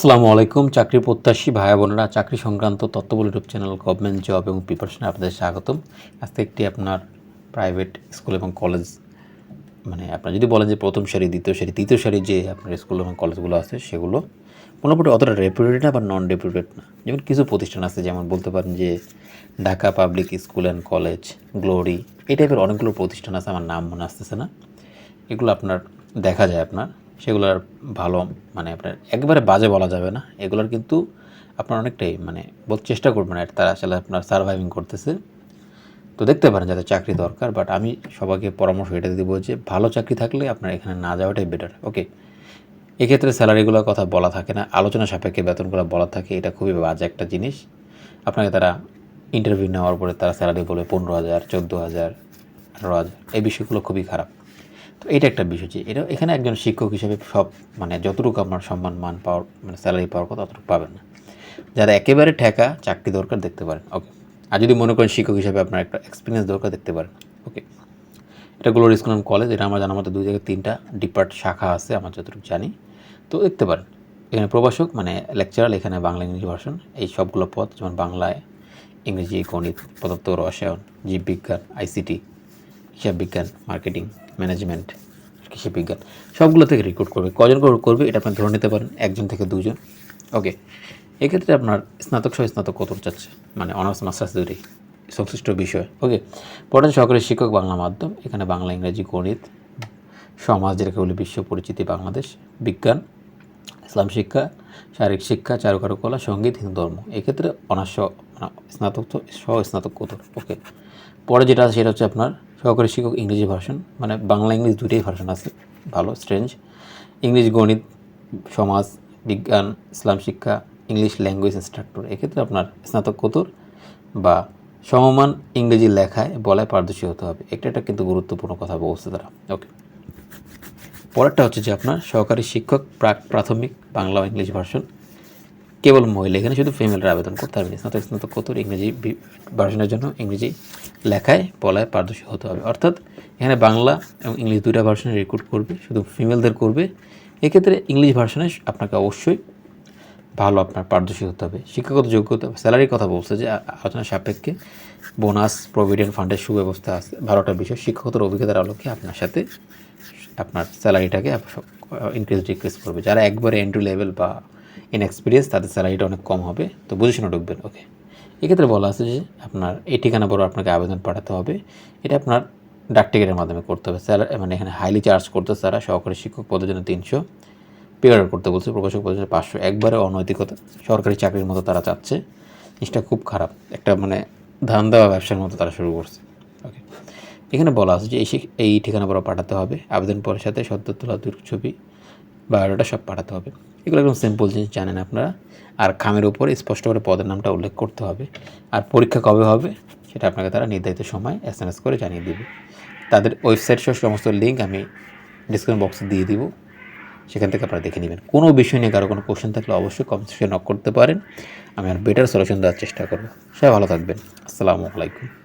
আসসালামু আলাইকুম। চাকরি প্রত্যাশী ভাই বোনেরা, চাকরি সংক্রান্ত তথ্যবল ইউটিউব চ্যানেল গভর্নমেন্ট জব এবং প্রিপারেশনে আপনাদের স্বাগতম। আজকে একটি আপনার প্রাইভেট স্কুল এবং কলেজ মানে আপনার যদি বলেন যে প্রথম সারি, দ্বিতীয় সারি, তৃতীয় সারি যে আপনার স্কুল এবং কলেজগুলো আছে, সেগুলো মোটামুটি অতটা রেপুটেড না বা নন রেপুটেড না। যেমন কিছু প্রতিষ্ঠান আছে, যেমন বলতে পারেন যে Dhaka public school and college glory এই টাইপের অনেকগুলো প্রতিষ্ঠান আছে, আমার নাম মনে আসতেছে না। এগুলো আপনার দেখা যায় আপনার। সেগুলোর ভালো মানে আপনার একবারে বাজে বলা যাবে না। এগুলোর কিন্তু আপনার অনেকটাই মানে বলতে চেষ্টা করবেন আর তারা আসলে আপনার সার্ভাইভিং করতেছে। তো দেখতে পারেন যাদের চাকরি দরকার বাট আমি সবাইকে পরামর্শ এটা দিব যে ভালো চাকরি থাকলে আপনার এখানে না যাওয়াটাই বেটার ওকে এক্ষেত্রে স্যালারিগুলোর কথা বলা থাকে না, আলোচনা সাপেক্ষে বেতনগুলো বলা থাকে, এটা খুবই বাজে একটা জিনিস। আপনাকে তারা ইন্টারভিউ নেওয়ার পরে তারা স্যালারি বলে পনেরো হাজার, চোদ্দ হাজার, আঠারো হাজার, এই বিষয়গুলো খুবই খারাপ। তো এটা একটা বিষয় যে এটা এখানে একজন শিক্ষক হিসেবে সব মানে যতটুকু আপনার সম্মান, মান পাওয়ার মানে স্যালারি পাওয়ার কথা ততটুকু পাবেন না। যারা একেবারে ঠেকা চাকরি দরকার দেখতে পারেন ওকে আর যদি মনে করেন শিক্ষক হিসেবে আপনার একটা এক্সপিরিয়েন্স দরকার দেখতে পারেন ওকে এটা গ্লোরি অ্যান্ড কলেজ এটা আমার জানার মতো দুই থেকে তিনটা ডিপার্ট শাখা আছে, আমার যতটুকু জানি। তো দেখতে পারেন, এখানে প্রভাষক মানে লেকচারাল এখানে বাংলা ইংরেজি ভার্সন এই সবগুলো পদ, যেমন বাংলায় ইংরেজি, গণিত, পদার্থ, রসায়ন, জীববিজ্ঞান আইসিটি হিসাব বিজ্ঞান মার্কেটিং ম্যানেজমেন্ট কৃষি বিজ্ঞান সবগুলো থেকে রিক্রুট করবে। কজন করে করবে এটা আপনি ধরে নিতে পারেন, একজন থেকে দুজন। ওকে এক্ষেত্রে আপনার স্নাতক সহ স্নাতক কত চাচ্ছে? মানে অনার্স মাস্টার্স দুটি সংশ্লিষ্ট বিষয়। ওকে পড়েন সহকারী শিক্ষক বাংলা মাধ্যম, এখানে বাংলা, ইংরেজি, গণিত, সমাজ যেটাকে বলি বিশ্ব পরিচিতি, বাংলাদেশ, বিজ্ঞান, ইসলাম শিক্ষা, শারীরিক শিক্ষা চারুকারুকলা সংগীত, হিন্দু ধর্ম। এক্ষেত্রে অনার্স মানে স্নাতক সহ স্নাতক কত? ওকে পরে যেটা আছে সেটা হচ্ছে আপনার সহকারী শিক্ষক ইংরেজি ভার্সন মানে বাংলা ইংলিশ দুটোই ভার্সন আছে, ভালো স্ট্রেঞ্জ ইংলিশ, গণিত, সমাজ, বিজ্ঞান, ইসলাম শিক্ষা, ইংলিশ ল্যাঙ্গুয়েজ ইনস্ট্রাক্টর এক্ষেত্রে আপনার স্নাতকোত্তর বা সমমান ইংরেজি লেখায় বলায় পারদর্শী হতে হবে। একটা একটা কিন্তু গুরুত্বপূর্ণ কথা বলছে তারা। ওকে পরেরটা হচ্ছে যে আপনার সহকারী শিক্ষক প্রাক প্রাথমিক বাংলা ইংলিশ ভার্সন। কেবল মহিলা, এখানে শুধু ফিমেলরা আবেদন করতে হবে স্নাতক স্নাতকোত্তর ইংরেজি ভার্সনের জন্য ইংরেজি লেখায়, বলায় পারদর্শী হতে হবে। অর্থাৎ এখানে বাংলা এবং ইংলিশ দুইটা ভার্সনে রেকর্ড করবে, শুধু ফিমেলদের করবে। এক্ষেত্রে ইংলিশ ভার্সনে আপনাকে অবশ্যই ভালো আপনার পারদর্শী হতে হবে। শিক্ষাগত যোগ্যতা স্যালারির কথা বলছে যে আলোচনা সাপেক্ষে বোনাস প্রভিডেন্ট ফান্ডের সুব্যবস্থা আছে। ভালোটা বিষয় শিক্ষাগত অভিজ্ঞতার আলোকে আপনার সাথে আপনার স্যালারিটাকে ইনক্রিজ ডিক্রিজ করবে। যারা একবারে এন্ট্রি লেভেল বা ইনএক্সপিরিয়েন্স তাদের স্যালারিটা অনেক কম হবে। তো পজিশনে ঢুকবেন ওকে এক্ষেত্রে বলা আছে যে আপনার এই ঠিকানা বড় আপনাকে আবেদন পাঠাতে হবে। এটা আপনার ডাক টিকিটের মাধ্যমে করতে হবে। স্যালারি মানে এখানে হাইলি চার্জ করতে তারা, সহকারী শিক্ষক পদের জন্য তিনশো। পে অর্ডার করতে বলছে, প্রকাশক পদের জন্য পাঁচশো। একবারে অনৈতিকতা, সরকারি চাকরির মতো তারা চাচ্ছে। জিনিসটা খুব খারাপ। একটা মানে ধান দেওয়া ব্যবসার মতো তারা শুরু করছে ওকে এখানে বলা আছে যে এই এই ঠিকানা বড় পাঠাতে হবে। আবেদন পরের সাথে সদ্য তোলা ছবি, বায়োডাটা সব পাঠাতে হবে। এগুলো একদম সিম্পল জিনিস জানেন আপনারা। আর খামের উপরে স্পষ্ট করে পদের নামটা উল্লেখ করতে হবে। আর পরীক্ষা কবে হবে, সেটা আপনাকে তারা নির্ধারিত সময় এস এম এস করে জানিয়ে দেবে। তাদের ওয়েবসাইট সহ সমস্ত লিঙ্ক আমি ডিসক্রিপশন বক্সে দিয়ে দিব। সেখান থেকে আপনারা দেখে নেবেন। কোনো বিষয় নিয়ে কারও কোনো কোশ্চেন থাকলে অবশ্যই কমেন্ট নক করতে পারেন। আমি আর বেটার সলিউশন দেওয়ার চেষ্টা করব। সবাই ভালো থাকবেন। আসসালামু আলাইকুম।